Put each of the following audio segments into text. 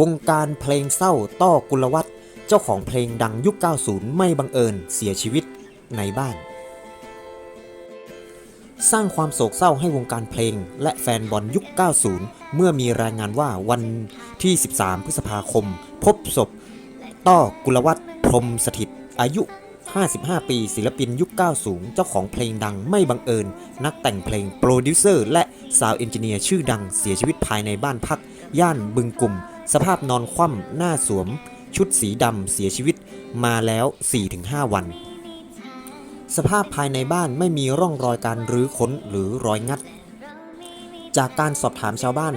วงการเพลงเศร้าต้อกุลวัฒน์เจ้าของเพลงดังยุค 90 ไม่บังเอิญเสียชีวิตในบ้าน สร้างความโศกเศร้าให้วงการเพลง และแฟนบอลยุค 90 เมื่อมีรายงานว่าวันที่ 13 พฤษภาคม พบศพ ต้อกุลวัฒน์พรมสถิตอายุ 55 ปีศิลปินยุค 90 เจ้าของเพลงดังไม่บังเอิญ นักแต่งเพลงโปรดิวเซอร์ และซาวเอนจิเนียร์ชื่อดังเสียชีวิตภายในบ้านพัก ย่านบึงกลุ่ม สภาพนอนคว่ำหน้าสวม ชุดสีดำเสียชีวิตมาแล้ว 4-5 วัน สภาพภายในบ้านไม่มีร่องรอยการรื้อค้นหรือรอยงัด จากการสอบถามชาวบ้าน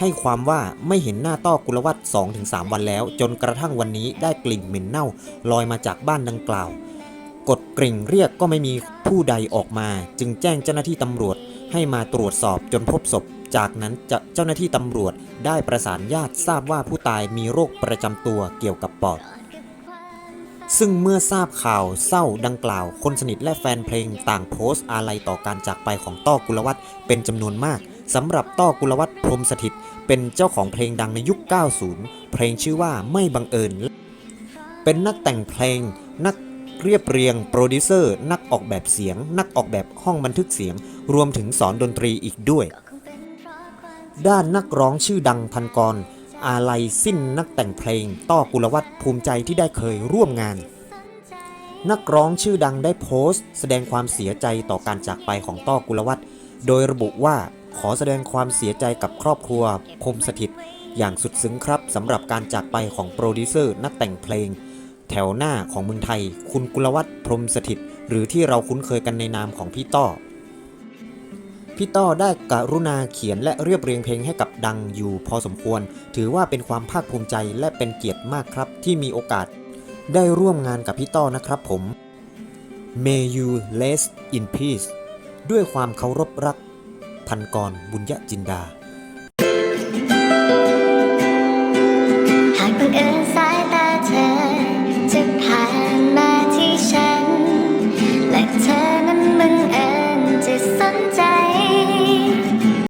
ให้ความว่าไม่เห็นหน้าต้อกุลวัฒน์2-3 วันแล้ว จนกระทั่งวันนี้ได้กลิ่นเหม็นเน่าลอยมาจากบ้านดังกล่าว กดกริ่งเรียกก็ไม่มีผู้ใดออกมา จึงแจ้งเจ้าหน้าที่ตำรวจให้มาตรวจสอบจนพบศพ จากนั้นเจ้าหน้าที่ตำรวจได้ประสานญาติทราบว่าผู้ตายมีโรคประจำตัวเกี่ยวกับปอด ซึ่งเมื่อทราบข่าวเศร้าดังกล่าว คนสนิทและแฟนเพลงต่างโพสต์อาลัยต่อการจากไปของต้อกุลวัฒน์เป็นจำนวนมากสำหรับต้อกุลวัฒน์พรมสถิต เป็นเจ้าของเพลงดังในยุค 90 เพลงชื่อว่าไม่บังเอิญ เป็นนักแต่งเพลง นักเรียบเรียง โปรดิวเซอร์ นักออกแบบเสียง นักออกแบบห้องบันทึกเสียง รวมถึงสอนดนตรีอีกด้วย ด้านนักร้องชื่อดังพันกร อาลัยสิ้นนักแต่งเพลง ต้อกุลวัฒน์ภูมิใจที่ได้เคยร่วมงาน นักร้องชื่อดังได้โพสต์ แสดงความเสียใจต่อการจากไปของต้อกุลวัฒน์โดยระบุว่าขอแสดงความเสียใจกับครอบครัวพมสถิต อย่างสุดซึ้งครับสำหรับการจากไปของโปรดิวเซอร์นักแต่งเพลง แถวหน้าของเมืองไทย คุณกุลวัฒน์พรมสถิต หรือที่เราคุ้นเคยกันในนามของพี่ต้อ พี่ต้อได้กรุณาเขียนและเรียบเรียงเพลงให้กับดังอยู่พอสมควร ถือว่าเป็นความภาคภูมิใจและเป็นเกียรติมากครับ ที่มีโอกาส ได้ร่วมงานกับพี่ต้อนะครับผม May you rest in peace ด้วยความเคารพรัก พันกรบุญยจินดา